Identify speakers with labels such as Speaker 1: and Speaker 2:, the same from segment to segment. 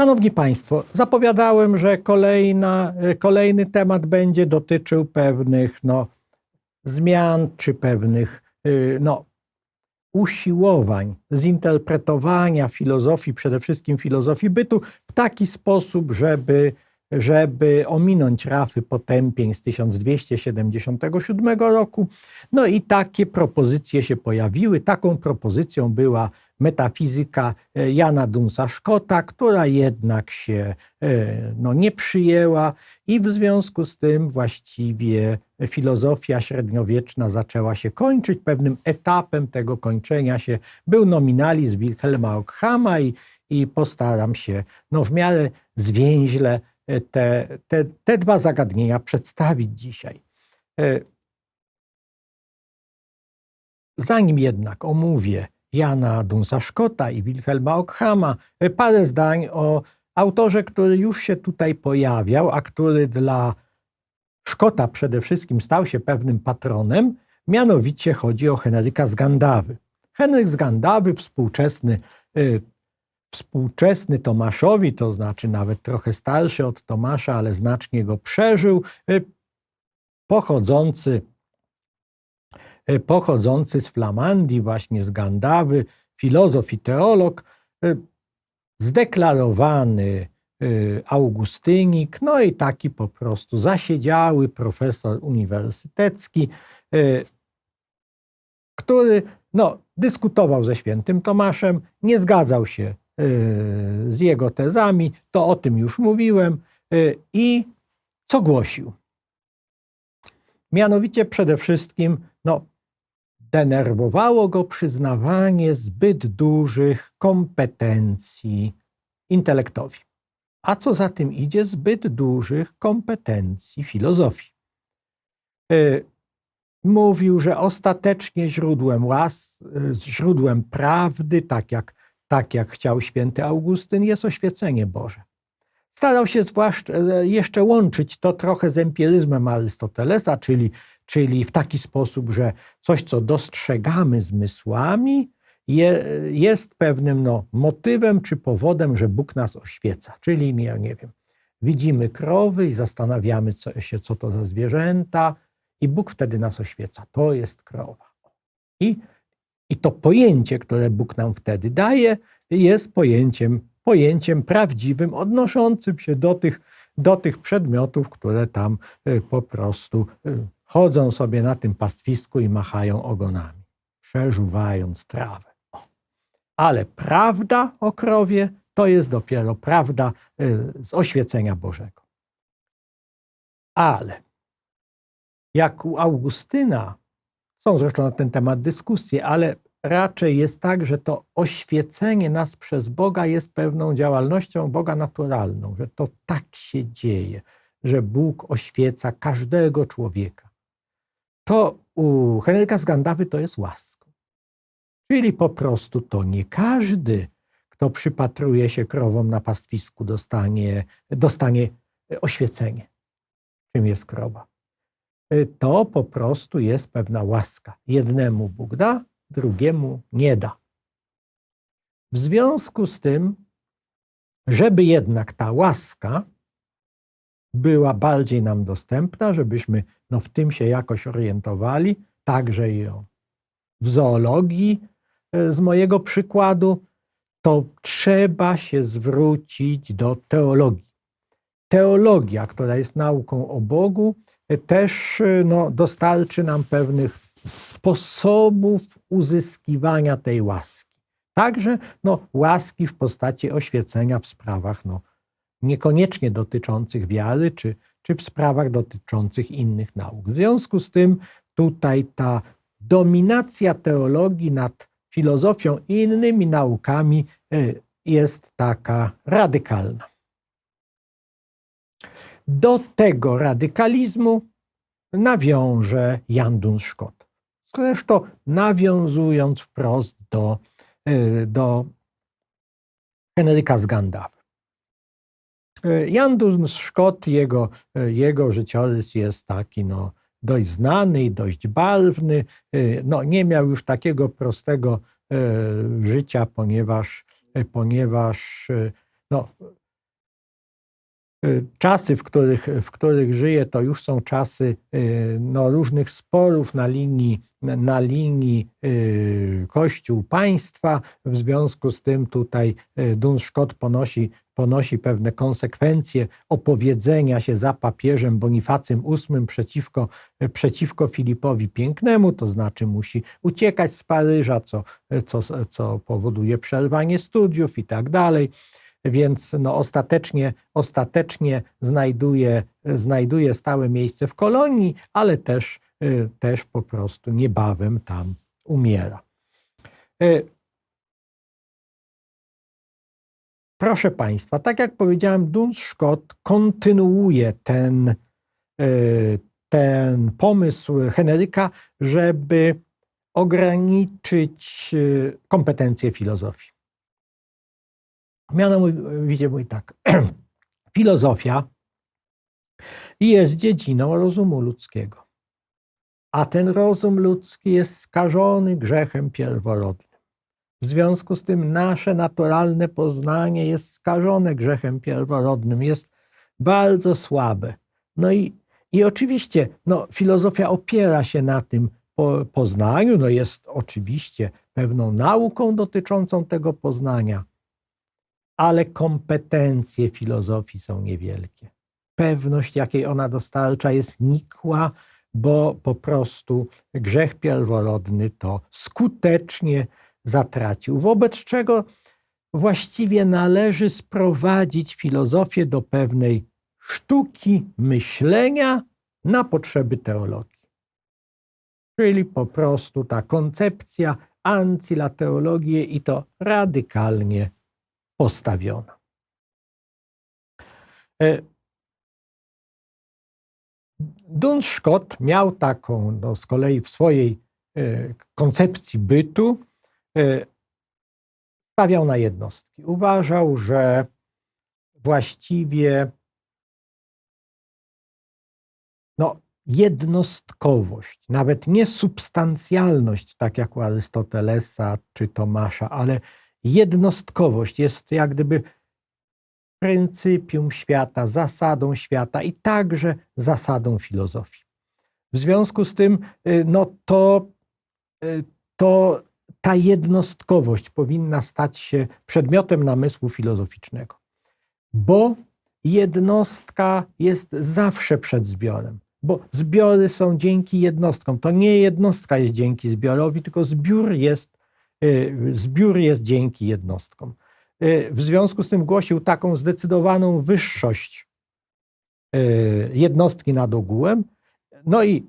Speaker 1: Szanowni Państwo, zapowiadałem, że kolejna, kolejny temat będzie dotyczył pewnych no, zmian czy pewnych y, no, usiłowań zinterpretowania filozofii, przede wszystkim filozofii bytu, w taki sposób, żeby, żeby ominąć rafy potępień z 1277 roku. No i takie propozycje się pojawiły. Taką propozycją była metafizyka e, Jana Dunsa Szkota, która jednak się e, no, nie przyjęła i w związku z tym właściwie filozofia średniowieczna zaczęła się kończyć. Pewnym etapem tego kończenia się był nominalizm Wilhelma Ockhama i, i postaram się no, w miarę zwięźle te, te, te dwa zagadnienia przedstawić dzisiaj. Zanim jednak omówię Jana Dunsa Szkota i Wilhelma Ockhama. Parę zdań o autorze, który już się tutaj pojawiał, a który dla Szkota przede wszystkim stał się pewnym patronem, mianowicie chodzi o Henryka z Gandawy. Henryk z Gandawy, współczesny, y, współczesny Tomaszowi, to znaczy nawet trochę starszy od Tomasza, ale znacznie go przeżył, y, pochodzący E, pochodzący z Flamandii, właśnie z Gandawy, filozof i teolog, e, zdeklarowany Augustynik, no i taki po prostu zasiedziały profesor uniwersytecki, który no, dyskutował ze świętym Tomaszem, nie zgadzał się z jego tezami, to o tym już mówiłem, i co głosił? Mianowicie przede wszystkim no, denerwowało go przyznawanie zbyt dużych kompetencji intelektowi. A co za tym idzie, zbyt dużych kompetencji filozofii. E, mówił, że ostatecznie źródłem łas, źródłem prawdy, tak jak, tak jak chciał święty Augustyn, jest oświecenie Boże. Starał się zwłaszcza e, jeszcze łączyć to trochę z empiryzmem Arystotelesa, czyli czyli w taki sposób, że coś, co dostrzegamy zmysłami, je, jest pewnym no, motywem czy powodem, że Bóg nas oświeca. Czyli, nie, nie wiem, widzimy krowy i zastanawiamy się, co to za zwierzęta, i Bóg wtedy nas oświeca. To jest krowa. I, I to pojęcie, które Bóg nam wtedy daje, jest pojęciem, pojęciem prawdziwym, odnoszącym się do tych, do tych przedmiotów, które tam y, po prostu y, chodzą sobie na tym pastwisku i machają ogonami, przeżuwając trawę. Ale prawda o krowie to jest dopiero prawda y, z oświecenia Bożego. Ale jak u Augustyna, są zresztą na ten temat dyskusje, ale raczej jest tak, że to oświecenie nas przez Boga jest pewną działalnością Boga naturalną, że to tak się dzieje, że Bóg oświeca każdego człowieka to u Henryka z Gandawy to jest łaską. Czyli po prostu to nie każdy, kto przypatruje się krowom na pastwisku, dostanie, dostanie oświecenie. Czym jest krowa? To po prostu jest pewna łaska. Jednemu Bóg da, drugiemu nie da. W związku z tym, żeby jednak ta łaska była bardziej nam dostępna, żebyśmy no, w tym się jakoś orientowali, także i w zoologii e, z mojego przykładu, to trzeba się zwrócić do teologii. Teologia, która jest nauką o Bogu, też e, no, dostarczy nam pewnych sposobów uzyskiwania tej łaski. Także no, łaski w postaci oświecenia w sprawach no, niekoniecznie dotyczących wiary, czy, czy w sprawach dotyczących innych nauk. W związku z tym tutaj ta dominacja teologii nad filozofią i innymi naukami e, jest taka radykalna. Do tego radykalizmu nawiąże Jan Duns Scott. Zresztą nawiązując wprost do, y, do Henryka z Gandawy. Y, Jan Duns Scott, jego, y, jego życiorys jest taki no, dość znany i dość barwny. No, nie miał już takiego prostego życia, ponieważ, ponieważ no, czasy, w których, w których żyje, to już są czasy y, no, różnych sporów na linii, na linii y, Kościół-państwa. W związku z tym tutaj Dunszkot ponosi, ponosi pewne konsekwencje opowiedzenia się za papieżem Bonifacym VIII przeciwko, przeciwko Filipowi Pięknemu, to znaczy musi uciekać z Paryża, co, co, co powoduje przerwanie studiów i tak dalej więc no ostatecznie, ostatecznie znajduje, znajduje stałe miejsce w kolonii, ale też, y, też po prostu niebawem tam umiera. Y, proszę Państwa, tak jak powiedziałem, Duns Scott kontynuuje ten, y, ten pomysł Henryka, żeby ograniczyć kompetencje filozofii. Mianowicie mój tak. Filozofia jest dziedziną rozumu ludzkiego. A ten rozum ludzki jest skażony grzechem pierworodnym. W związku z tym nasze naturalne poznanie jest skażone grzechem pierworodnym, jest bardzo słabe. No i, i oczywiście no, filozofia opiera się na tym po, poznaniu, no jest oczywiście pewną nauką dotyczącą tego poznania, ale kompetencje filozofii są niewielkie. Pewność, jakiej ona dostarcza, jest nikła, bo po prostu grzech pierworodny to skutecznie zatracił. Wobec czego właściwie należy sprowadzić filozofię do pewnej sztuki myślenia na potrzeby teologii. Czyli po prostu ta koncepcja anci la teologię i to radykalnie postawiona. E, Duns Scott miał taką no, z kolei w swojej e, koncepcji bytu, e, stawiał na jednostki. Uważał, że właściwie no, jednostkowość, nawet nie substancjalność, tak jak u Arystotelesa czy Tomasza, ale jednostkowość jest jak gdyby pryncypium świata, zasadą świata i także zasadą filozofii. W związku z tym, y, no to, y, to ta jednostkowość powinna stać się przedmiotem namysłu filozoficznego, bo jednostka jest zawsze przed zbiorem, bo zbiory są dzięki jednostkom. To nie jednostka jest dzięki zbiorowi, tylko zbiór jest zbiór jest dzięki jednostkom. Y, w związku z tym głosił taką zdecydowaną wyższość y, jednostki nad ogółem. No i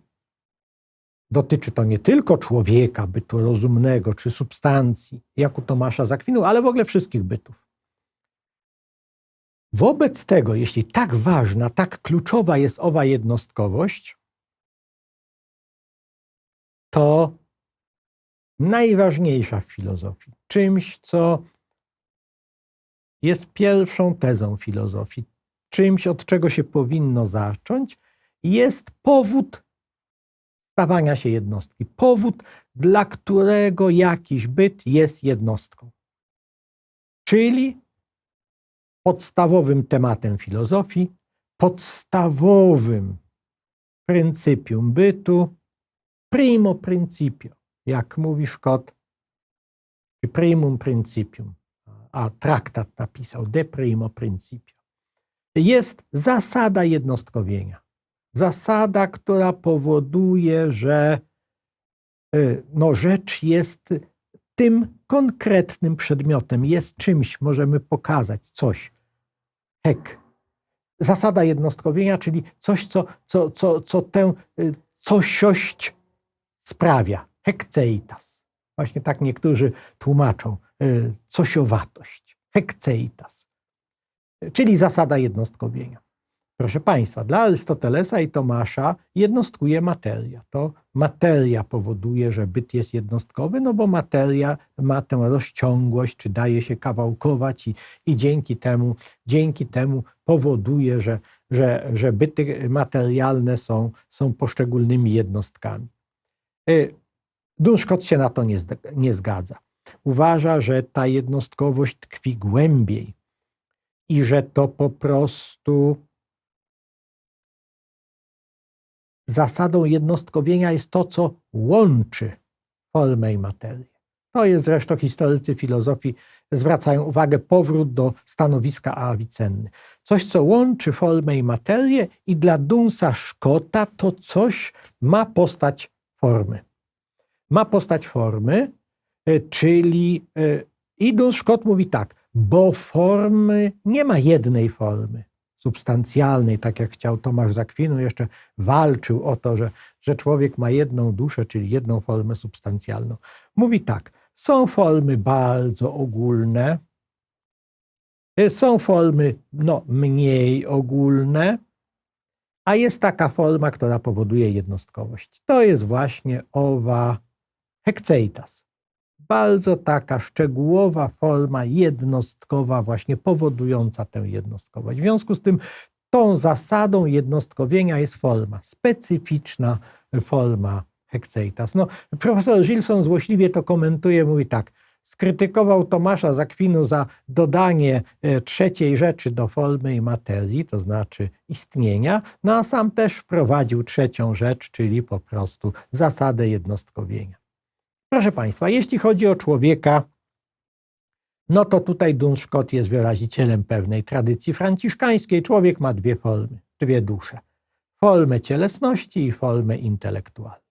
Speaker 1: dotyczy to nie tylko człowieka, bytu rozumnego czy substancji, jak u Tomasza Zakwinu, ale w ogóle wszystkich bytów. Wobec tego, jeśli tak ważna, tak kluczowa jest owa jednostkowość, to najważniejsza w filozofii, czymś, co jest pierwszą tezą filozofii, czymś, od czego się powinno zacząć, jest powód stawania się jednostki, powód, dla którego jakiś byt jest jednostką. Czyli podstawowym tematem filozofii, podstawowym pryncypium bytu, primo principio jak mówi Szkot, primum principium, a traktat napisał de primo principio. Jest zasada jednostkowienia. Zasada, która powoduje, że y, no, rzecz jest tym konkretnym przedmiotem, jest czymś, możemy pokazać coś. Hek. Zasada jednostkowienia, czyli coś, co, co, co, co tę y, cosiość sprawia hekceitas. Właśnie tak niektórzy tłumaczą y, cosiowatość. Hekceitas. Czyli zasada jednostkowienia. Proszę Państwa, dla Arystotelesa i Tomasza jednostkuje materia. To materia powoduje, że byt jest jednostkowy, no bo materia ma tę rozciągłość, czy daje się kawałkować i, i dzięki, temu, dzięki temu powoduje, że, że, że byty materialne są, są poszczególnymi jednostkami. Dunszkot się na to nie, nie zgadza. Uważa, że ta jednostkowość tkwi głębiej i że to po prostu zasadą jednostkowienia jest to, co łączy formę i materię. To jest zresztą historycy filozofii zwracają uwagę powrót do stanowiska Avicenny. Coś, co łączy formę i materię i dla Dunsa Szkota to coś ma postać formy. Ma postać formy, e, czyli e, i Duns Szkot mówi tak, bo formy nie ma jednej formy substancjalnej, tak jak chciał Tomasz Zakwinu, jeszcze walczył o to, że, że człowiek ma jedną duszę, czyli jedną formę substancjalną. Mówi tak, są formy bardzo ogólne, y, są formy no, mniej ogólne, a jest taka forma, która powoduje jednostkowość. To jest właśnie owa hekceitas bardzo taka szczegółowa forma jednostkowa, właśnie powodująca tę jednostkowość. W związku z tym tą zasadą jednostkowienia jest forma, specyficzna forma Hexeitas. No, profesor Gilson złośliwie to komentuje, mówi tak, skrytykował Tomasza Zakwinu za dodanie e, trzeciej rzeczy do formy i materii, to znaczy istnienia, no a sam też wprowadził trzecią rzecz, czyli po prostu zasadę jednostkowienia. Proszę Państwa, jeśli chodzi o człowieka, no to tutaj Duns Scott jest wyrazicielem pewnej tradycji franciszkańskiej. Człowiek ma dwie formy, dwie dusze. Formę cielesności i formę intelektualną.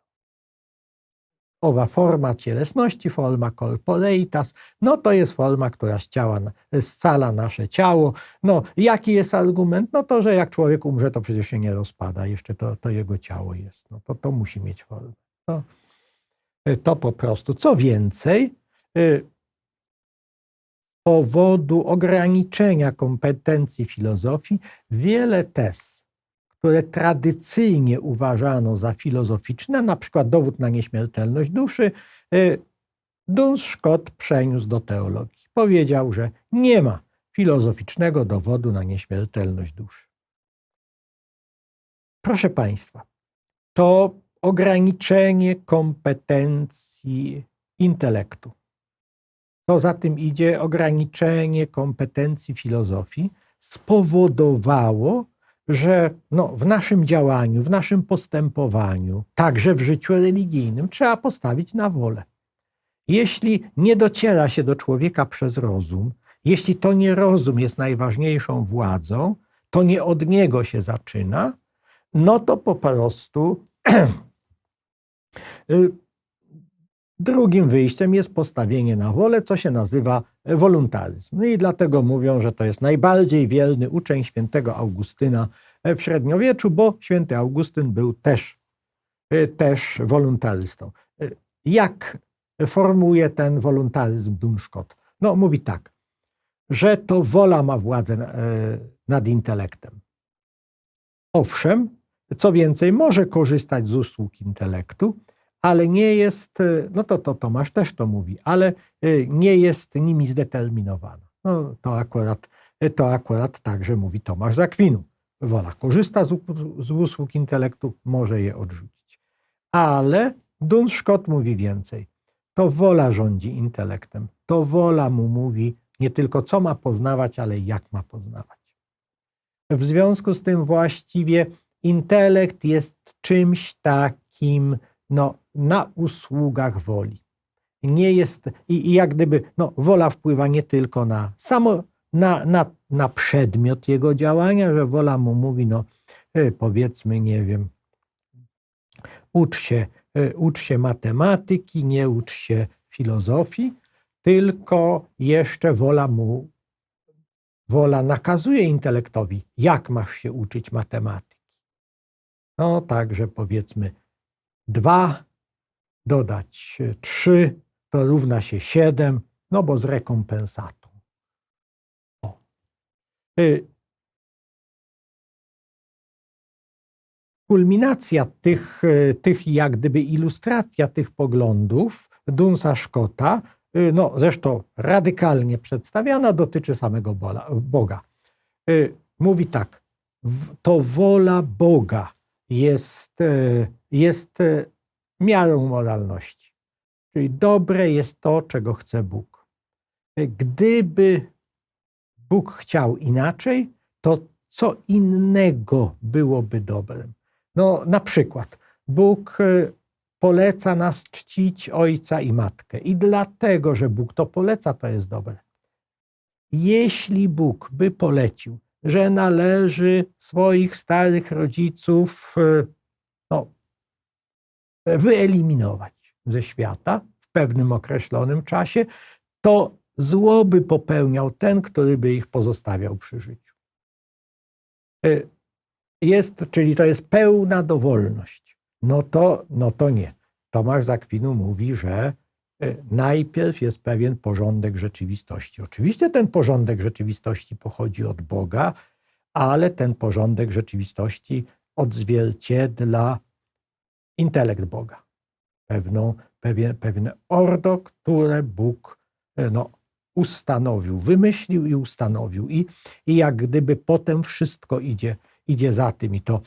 Speaker 1: Owa forma cielesności, forma corporeitas, no to jest forma, która z ciała, scala nasze ciało. No, jaki jest argument? No to, że jak człowiek umrze, to przecież się nie rozpada, jeszcze to, to jego ciało jest. No to, to musi mieć formę. No. Y, to po prostu. Co więcej, y, z powodu ograniczenia kompetencji filozofii, wiele tez, które tradycyjnie uważano za filozoficzne, na przykład dowód na nieśmiertelność duszy, y, Duns Scott przeniósł do teologii. Powiedział, że nie ma filozoficznego dowodu na nieśmiertelność duszy. Proszę Państwa, to ograniczenie kompetencji intelektu. Co za tym idzie, ograniczenie kompetencji filozofii spowodowało, że no, w naszym działaniu, w naszym postępowaniu, także w życiu religijnym, trzeba postawić na wolę. Jeśli nie dociera się do człowieka przez rozum, jeśli to nie rozum jest najważniejszą władzą, to nie od niego się zaczyna, no to po prostu drugim wyjściem jest postawienie na wolę, co się nazywa woluntaryzm. No i dlatego mówią, że to jest najbardziej wierny uczeń świętego Augustyna w średniowieczu, bo święty Augustyn był też, y, też woluntarystą. Y, jak formuje ten woluntaryzm Dunszkot? No mówi tak, że to wola ma władzę nad intelektem. Owszem, co więcej, może korzystać z usług intelektu, ale nie jest, e, no to, to Tomasz też to mówi, ale e, nie jest nimi zdeterminowana. No, to, akurat, e, to akurat także mówi Tomasz Zakwinu. Wola korzysta z, z usług intelektu, może je odrzucić. Ale Duns Scott mówi więcej. To wola rządzi intelektem. To wola mu mówi nie tylko co ma poznawać, ale jak ma poznawać. W związku z tym właściwie intelekt jest czymś takim, no, na usługach woli. Nie jest, i, i jak gdyby, no, wola wpływa nie tylko na samo, na, na, na przedmiot jego działania, że wola mu mówi, no, e, powiedzmy, nie wiem, ucz się, e, ucz się matematyki, nie ucz się filozofii, tylko jeszcze wola mu, wola nakazuje intelektowi, jak masz się uczyć matematyki. No, także powiedzmy, dwa dodać 3 to równa się 7, no bo z rekompensatą. O. Y, kulminacja tych, e, tych jak gdyby ilustracja tych poglądów Dunsa Scotta, y, no zresztą radykalnie przedstawiana, dotyczy samego Boga. Y, Mówi tak, to wola Boga jest, e, jest e, miarą moralności. Czyli dobre jest to, czego chce Bóg. E, Gdyby Bóg chciał inaczej, to co innego byłoby dobrem? No, na przykład, Bóg poleca nas czcić ojca i matkę, i dlatego, że Bóg to poleca, to jest dobre. Jeśli Bóg by polecił, że należy swoich starych rodziców e, no, wyeliminować ze świata w pewnym określonym czasie, to zło by popełniał ten, który by ich pozostawiał przy życiu. E, Jest, czyli to jest pełna dowolność. No to, no to nie. Tomasz z Akwinu mówi, że najpierw jest pewien porządek rzeczywistości. Oczywiście ten porządek rzeczywistości pochodzi od Boga, ale ten porządek rzeczywistości odzwierciedla intelekt Boga. Pewną, pewien, pewne ordo, które Bóg e, no, ustanowił, wymyślił i ustanowił. I, I jak gdyby potem wszystko idzie, idzie za tym. I to,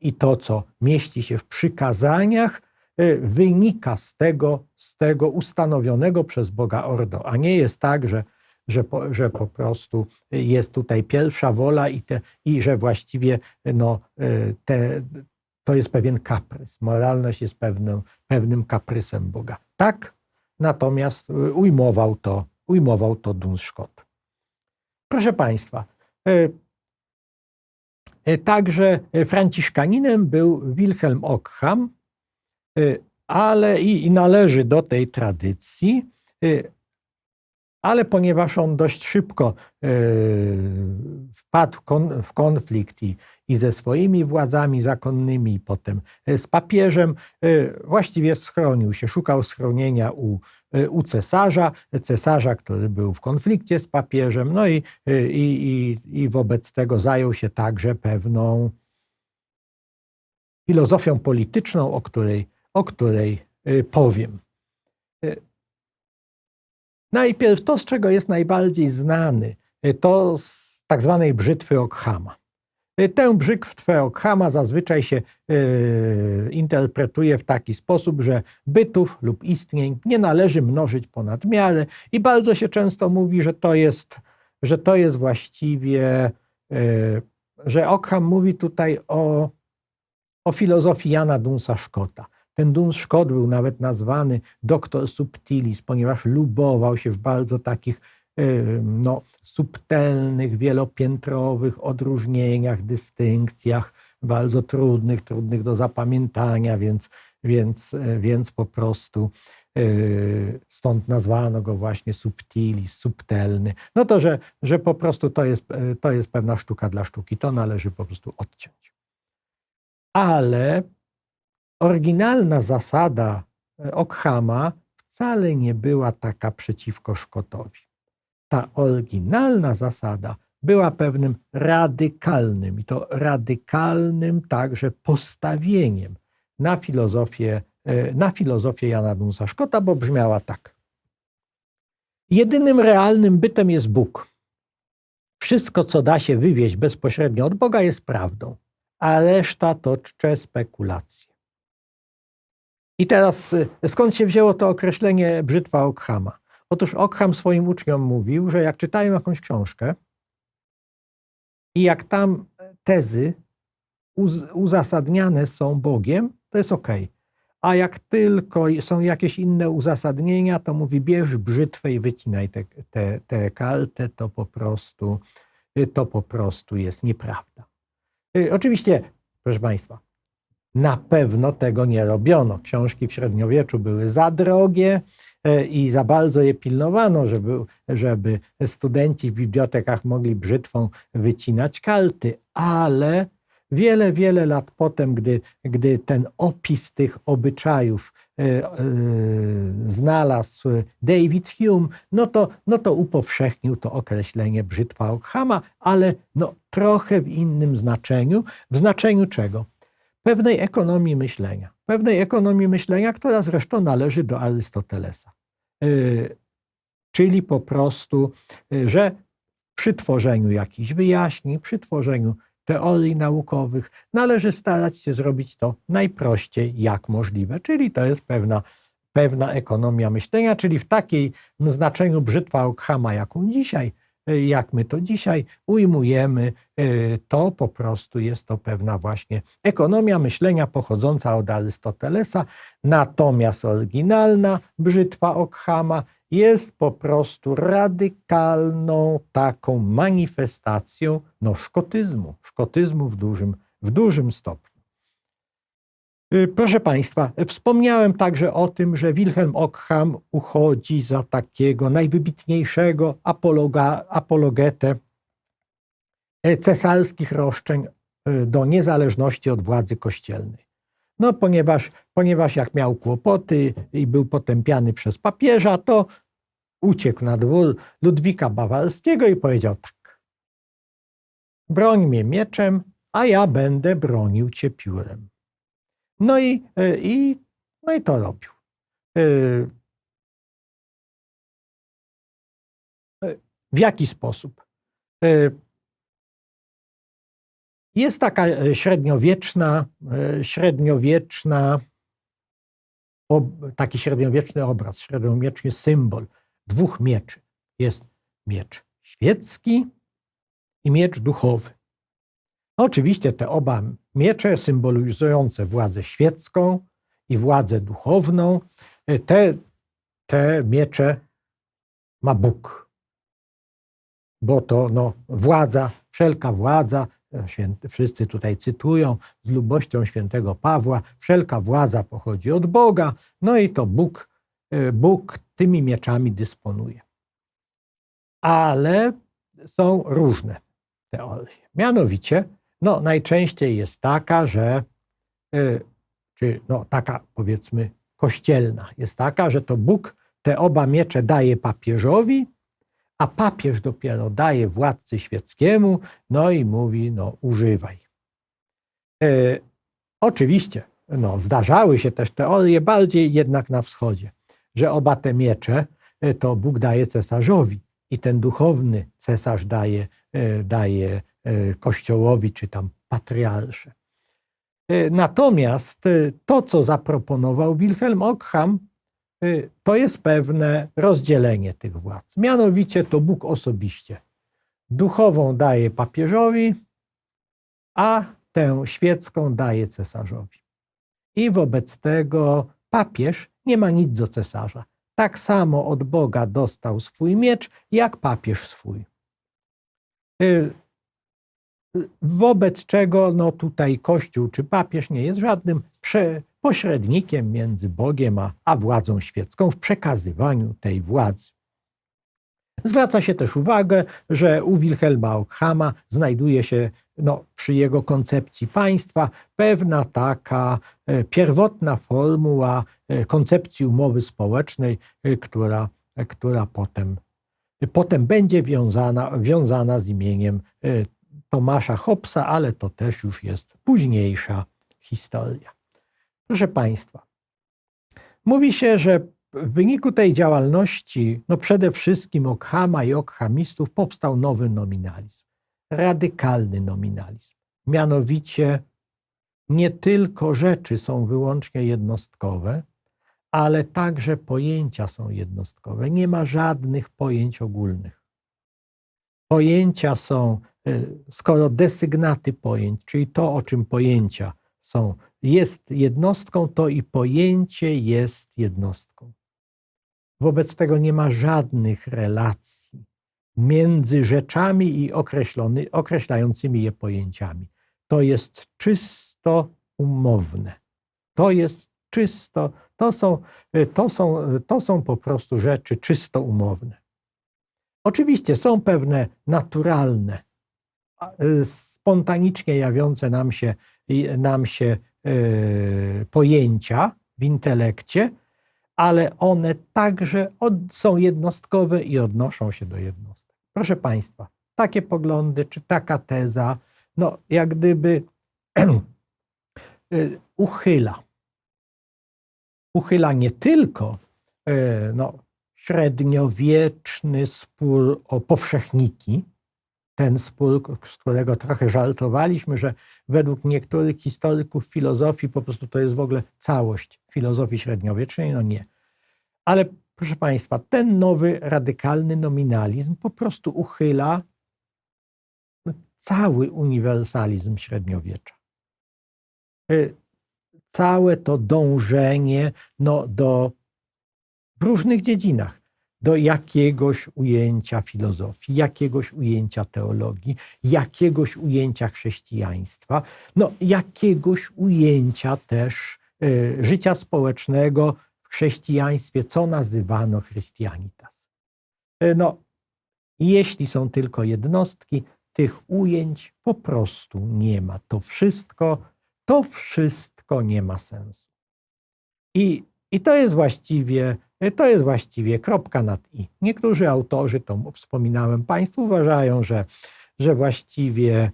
Speaker 1: I to, co mieści się w przykazaniach, e, wynika z tego, z tego ustanowionego przez Boga ordo. A nie jest tak, że, że, po, że po prostu jest tutaj pierwsza wola i, te, i że właściwie no, e, te, to jest pewien kaprys. Moralność jest pewnym, pewnym kaprysem Boga. Tak, natomiast e, ujmował to, ujmował to Duns Scott. Proszę Państwa, także franciszkaninem był Wilhelm Ockham, ale i, i należy do tej tradycji, e, ale ponieważ on dość szybko e, wpadł w konflikt i, i ze swoimi władzami zakonnymi, i potem z papieżem, właściwie schronił się, szukał schronienia u, u cesarza, cesarza, który był w konflikcie z papieżem, no i, i, i, i wobec tego zajął się także pewną filozofią polityczną, o której, o której e, powiem. E, Najpierw to, z czego jest najbardziej znany, e, to z tak zwanej brzytwy Ockhama. E, Tę brzytwę Ockhama zazwyczaj się e, interpretuje w taki sposób, że bytów lub istnień nie należy mnożyć ponad miarę i bardzo się często mówi, że to jest, że to jest właściwie, e, że Ockham mówi tutaj o, o filozofii Jana Dunsa Scotta. Ten Duns Scott był nawet nazwany doktor subtilis, ponieważ lubował się w bardzo takich e, no, subtelnych, wielopiętrowych odróżnieniach, dystynkcjach, bardzo trudnych, trudnych do zapamiętania, więc, więc, e, więc po prostu e, stąd nazwano go właśnie subtilis, subtelny. No to, że, że po prostu to jest, to jest pewna sztuka dla sztuki, to należy po prostu odciąć. Ale oryginalna zasada e, Ockhama wcale nie była taka przeciwko Szkotowi. Ta oryginalna zasada była pewnym radykalnym, i to radykalnym także postawieniem na filozofię, e, na filozofię Jana Dunsa Szkota, bo brzmiała tak. Jedynym realnym bytem jest Bóg. Wszystko, co da się wywieźć bezpośrednio od Boga, jest prawdą, a reszta to czcze spekulacje. I teraz y, skąd się wzięło to określenie brzytwa Ockhama? Otóż Ockham swoim uczniom mówił, że jak czytają jakąś książkę i jak tam tezy uz uzasadniane są Bogiem, to jest ok. A jak tylko są jakieś inne uzasadnienia, to mówi bierz brzytwę i wycinaj tę te, te, te kartę, to po prostu to po prostu jest nieprawda. Y, Oczywiście, proszę Państwa, na pewno tego nie robiono. Książki w średniowieczu były za drogie e, i za bardzo je pilnowano, żeby, żeby studenci w bibliotekach mogli brzytwą wycinać karty, ale wiele, wiele lat potem, gdy, gdy ten opis tych obyczajów e, e, znalazł David Hume, no to, no to upowszechnił to określenie brzytwa Ockhama, ale no trochę w innym znaczeniu. W znaczeniu czego? Pewnej ekonomii myślenia. Pewnej ekonomii myślenia, która zresztą należy do Arystotelesa. Y, czyli po prostu, y, że przy tworzeniu jakichś wyjaśnień, przy tworzeniu teorii naukowych należy starać się zrobić to najprościej jak możliwe. Czyli to jest pewna, pewna ekonomia myślenia, czyli w takiej znaczeniu brzytwa Ockhama, jaką dzisiaj jak my to dzisiaj ujmujemy, y, to po prostu jest to pewna właśnie ekonomia myślenia pochodząca od Arystotelesa, natomiast oryginalna brzytwa Ockhama jest po prostu radykalną taką manifestacją no, szkotyzmu, szkotyzmu w dużym, w dużym stopniu. Y, proszę Państwa, wspomniałem także o tym, że Wilhelm Ockham uchodzi za takiego najwybitniejszego apologa, apologetę e, cesarskich roszczeń e, do niezależności od władzy kościelnej. No, ponieważ, ponieważ jak miał kłopoty i był potępiany przez papieża, to uciekł na dwór Ludwika Bawarskiego i powiedział tak: Broń mnie mieczem, a ja będę bronił cię piórem. No i, e, i, no i to robił. E, e, w jaki sposób? Jest taka średniowieczna, średniowieczna, taki średniowieczny obraz, średniowieczny symbol dwóch mieczy. Jest miecz świecki i miecz duchowy. Oczywiście te oba miecze symbolizujące władzę świecką i władzę duchowną, te, te miecze ma Bóg. Bo to no, władza, wszelka władza, święty, wszyscy tutaj cytują z lubością świętego Pawła, wszelka władza pochodzi od Boga, no i to Bóg, Bóg tymi mieczami dysponuje. Ale są różne teorie. Mianowicie, no, najczęściej jest taka, że, y, czy no, taka powiedzmy kościelna, jest taka, że to Bóg te oba miecze daje papieżowi, a papież dopiero daje władcy świeckiemu, no i mówi, no używaj. E, oczywiście, no, zdarzały się też teorie bardziej jednak na wschodzie, że oba te miecze y, to Bóg daje cesarzowi i ten duchowny cesarz daje, daje kościołowi czy tam patriarsze. E, natomiast e, to, co zaproponował Wilhelm Ockham, to jest pewne rozdzielenie tych władz. Mianowicie to Bóg osobiście. Duchową daje papieżowi, a tę świecką daje cesarzowi. I wobec tego papież nie ma nic do cesarza. Tak samo od Boga dostał swój miecz, jak papież swój. Wobec czego no tutaj Kościół czy papież nie jest żadnym pośrednikiem między Bogiem a, a władzą świecką w przekazywaniu tej władzy. Zwraca się też uwagę, że u Wilhelma Ockhama znajduje się no, przy jego koncepcji państwa pewna taka e, pierwotna formuła e, koncepcji umowy społecznej, e, która, która potem, potem będzie wiązana, wiązana z imieniem Tomasza Hobbesa, ale to też już jest późniejsza historia. Proszę Państwa, mówi się, że w wyniku tej działalności, no przede wszystkim Okhama i Okhamistów, powstał nowy nominalizm, radykalny nominalizm. Mianowicie nie tylko rzeczy są wyłącznie jednostkowe, ale także pojęcia są jednostkowe. Nie ma żadnych pojęć ogólnych. Pojęcia są E, skoro desygnaty pojęć, czyli to, o czym pojęcia są, jest jednostką, to i pojęcie jest jednostką. Wobec tego nie ma żadnych relacji między rzeczami i określającymi je pojęciami. To jest czysto umowne. To jest czysto, to są, e, to są, to są po prostu rzeczy czysto umowne. Oczywiście są pewne naturalne Y, spontanicznie jawiące nam się, nam się y, pojęcia w intelekcie, ale one także od, są jednostkowe i odnoszą się do jednostek. Proszę Państwa, takie poglądy czy taka teza, no jak gdyby y, uchyla. Uchyla nie tylko no, średniowieczny spór o powszechniki, ten spór, z którego trochę żartowaliśmy, że według niektórych historyków filozofii po prostu to jest w ogóle całość filozofii średniowiecznej. No nie. Ale proszę Państwa, ten nowy radykalny nominalizm po prostu uchyla cały uniwersalizm średniowiecza. Y, całe to dążenie no, do w różnych dziedzinach do jakiegoś ujęcia filozofii, jakiegoś ujęcia teologii, jakiegoś ujęcia chrześcijaństwa, no, jakiegoś ujęcia też y, życia społecznego w chrześcijaństwie, co nazywano Christianitas. Y, no, jeśli są tylko jednostki, tych ujęć po prostu nie ma. To wszystko, to wszystko nie ma sensu. I, i to jest właściwie to jest właściwie kropka nad i. Niektórzy autorzy, to wspominałem Państwu, uważają, że, że właściwie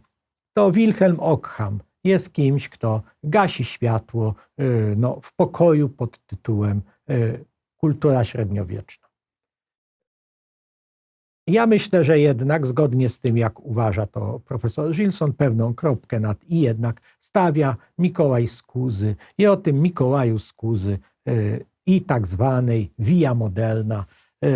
Speaker 1: to Wilhelm Ockham jest kimś, kto gasi światło y, no, w pokoju pod tytułem y, Kultura średniowieczna. Ja myślę, że jednak zgodnie z tym, jak uważa to profesor Gilson, pewną kropkę nad i jednak stawia Mikołaj Skuzy i o tym Mikołaju Skuzy y, i tak zwanej via moderna. E,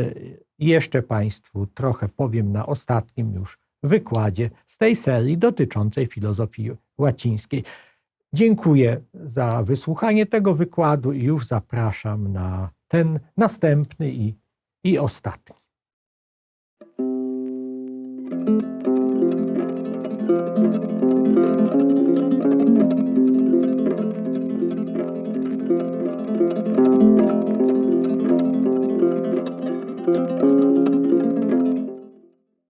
Speaker 1: jeszcze Państwu trochę powiem na ostatnim już wykładzie z tej serii dotyczącej filozofii łacińskiej. Dziękuję za wysłuchanie tego wykładu i już zapraszam na ten następny i, i ostatni.